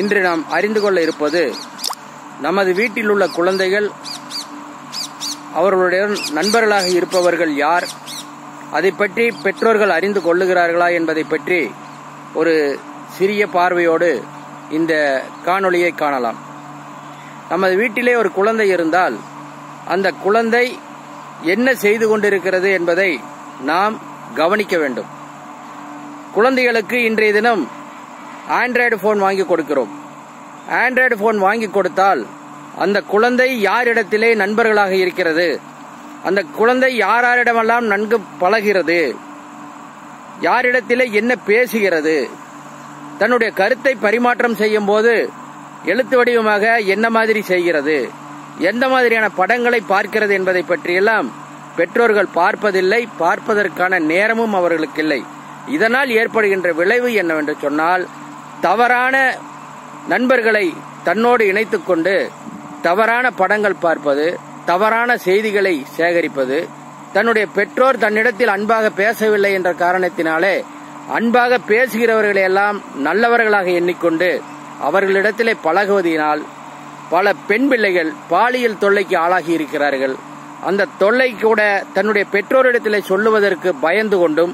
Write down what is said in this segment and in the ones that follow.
இன்று நாம் அறிந்து கொள்ள இருப்பது நமது வீட்டில் உள்ள குழந்தைகள் அவர்களுடைய நண்பர்களாக இருப்பவர்கள் யார் அதை பற்றி பெற்றோர்கள் அறிந்து கொள்ளுகிறார்களா என்பதை பற்றி ஒரு சிறிய பார்வையோடு இந்த காணொளியை காணலாம். நமது வீட்டிலே ஒரு குழந்தை இருந்தால் அந்த குழந்தை என்ன செய்து கொண்டிருக்கிறது என்பதை நாம் கவனிக்க வேண்டும். குழந்தைகளுக்கு இன்றைய தினம் ஆண்ட்ராய்டு போன் வாங்கி கொடுக்கிறோம். ஆண்ட்ராய்டு போன் வாங்கி கொடுத்தால் அந்த குழந்தை யாரிடத்திலே நண்பர்களாக இருக்கிறது? அந்த குழந்தை யாராரிடமெல்லாம் நன்கு பழகிறது? யாரிடத்திலே என்ன பேசுகிறது? தன்னுடைய கருத்தை பரிமாற்றம் செய்யும் போது எழுத்து வடிவமாக என்ன மாதிரி செய்கிறது? எந்த மாதிரியான படங்களை பார்க்கிறது என்பதை பற்றியெல்லாம் பெற்றோர்கள் பார்ப்பதில்லை பார்ப்பதற்கான நேரமும் அவர்களுக்கு இல்லை. இதனால் ஏற்படுகின்ற விளைவு என்னவென்று சொன்னால் தவறான நண்பர்களை தன்னோடு இணைத்துக் கொண்டு தவறான படங்கள் பார்ப்பது தவறான செய்திகளை சேகரிப்பது தன்னுடைய பெற்றோர் தன்னிடத்தில் அன்பாக பேசவில்லை என்ற காரணத்தினாலே அன்பாக பேசுகிறவர்களை எல்லாம் நல்லவர்களாக எண்ணிக்கொண்டு அவர்களிடத்திலே பழகுவதினால் பல பெண் பிள்ளைகள் பாலியல் தொல்லைக்கு ஆளாகி இருக்கிறார்கள். அந்த தொல்லை கூட தன்னுடைய பெற்றோரிடத்திலே சொல்லுவதற்கு பயந்து கொண்டும்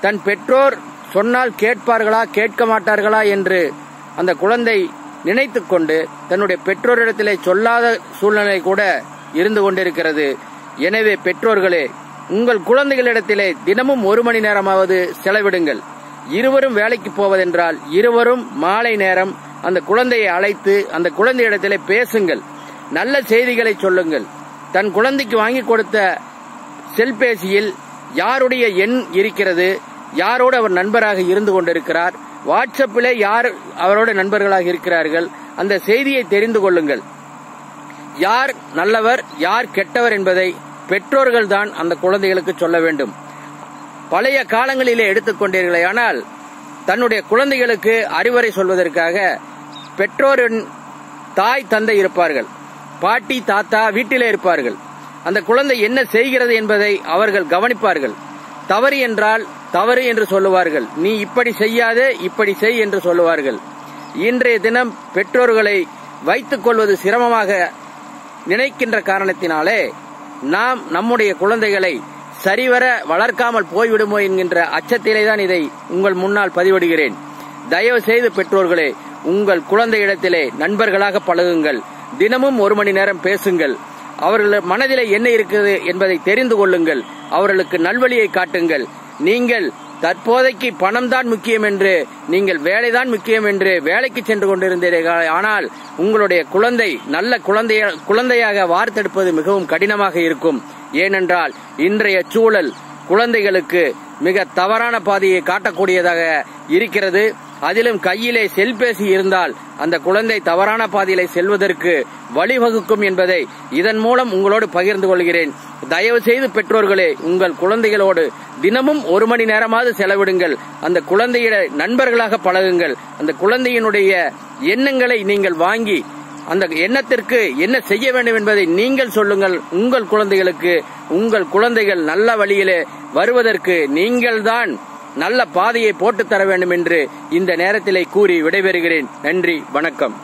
தன் பெற்றோர் சொன்னால் கேட்பார்களா கேட்க மாட்டார்களா என்று அந்த குழந்தை நினைத்துக் கொண்டு தன்னுடைய பெற்றோரிடத்திலே சொல்லாத சூழ்நிலை கூட இருந்து கொண்டிருக்கிறது. எனவே பெற்றோர்களே உங்கள் குழந்தைகளிடத்திலே தினமும் ஒரு மணி நேரமாவது செலவிடுங்கள். இருவரும் வேலைக்கு போவதென்றால் இருவரும் மாலை நேரம் அந்த குழந்தையை அழைத்து அந்த குழந்தையிடத்திலே பேசுங்கள். நல்ல செய்திகளை சொல்லுங்கள். தன் குழந்தைக்கு வாங்கி கொடுத்த செல்பேசியில் யாருடைய எண் இருக்கிறது? யாரோடு அவர் நண்பராக இருந்து கொண்டிருக்கிறார்? வாட்ஸ்அப்பிலே யார் அவரோட நண்பர்களாக இருக்கிறார்கள்? அந்த செய்தியை தெரிந்து கொள்ளுங்கள். யார் நல்லவர் யார் கெட்டவர் என்பதை பெற்றோர்கள் தான் அந்த குழந்தைகளுக்கு சொல்ல வேண்டும். பழைய காலங்களிலே எடுத்துக்கொண்டீர்களே ஆனால் தன்னுடைய குழந்தைகளுக்கு அறிவுரை சொல்வதற்காக பெற்றோரின் தாய் தந்தை இருப்பார்கள். பாட்டி தாத்தா வீட்டிலே இருப்பார்கள். அந்த குழந்தை என்ன செய்கிறது என்பதை அவர்கள் கவனிப்பார்கள். தவறு என்றால் தவறு என்று சொல்லுவார்கள். நீ இப்படி செய்யாதே இப்படி செய் என்று சொல்லுவார்கள். இன்றைய தினம் பெற்றோர்களை வைத்துக் கொள்வது சிரமமாக நினைக்கின்ற காரணத்தினாலே நாம் நம்முடைய குழந்தைகளை சரிவர வளர்க்காமல் போய்விடுமோ என்கின்ற அச்சத்திலே தான் இதை உங்கள் முன்னால் பதிவிடுகிறேன். தயவு செய்து பெற்றோர்களே உங்கள் குழந்தையிடத்திலே நண்பர்களாக பழகுங்கள். தினமும் ஒரு மணி நேரம் பேசுங்கள். அவர்கள் மனதிலே என்ன இருக்குது என்பதை தெரிந்து கொள்ளுங்கள். அவர்களுக்கு நல்வழியை காட்டுங்கள். நீங்கள் தற்போதைக்கு பணம் தான் முக்கியம் என்று நீங்கள் வேலைதான் முக்கியம் என்று வேலைக்கு சென்று கொண்டிருந்தீர்கள் ஆனால் உங்களுடைய குழந்தை நல்ல குழந்தைய குழந்தையாக வார்த்தெடுப்பது மிகவும் கடினமாக இருக்கும். ஏனென்றால் இன்றைய சூழல் குழந்தைகளுக்கு மிக தவறான பாதையை காட்டக்கூடியதாக இருக்கிறது. அதிலும் கையிலே செல்பேசி இருந்தால் அந்த குழந்தை தவறான பாதையிலே செல்வதற்கு வழிவகுக்கும் என்பதை இதன் மூலம் உங்களோடு பகிர்ந்து கொள்கிறேன். தயவு செய்து பெற்றோர்களே உங்கள் குழந்தைகளோடு தினமும் ஒரு மணி நேரமாவது செலவிடுங்கள். அந்த குழந்தையிட நண்பர்களாக பழகுங்கள். அந்த குழந்தையினுடைய எண்ணங்களை நீங்கள் வாங்கி அந்த எண்ணத்திற்கு என்ன செய்ய வேண்டும் என்பதை நீங்கள் சொல்லுங்கள். உங்கள் குழந்தைகளுக்கு உங்கள் குழந்தைகள் நல்ல வழியிலே வருவதற்கு நீங்கள்தான் நல்ல பாதையை போட்டுத்தர வேண்டும் என்று இந்த நேரத்திலே கூறி விடைபெறுகிறேன். நன்றி வணக்கம்.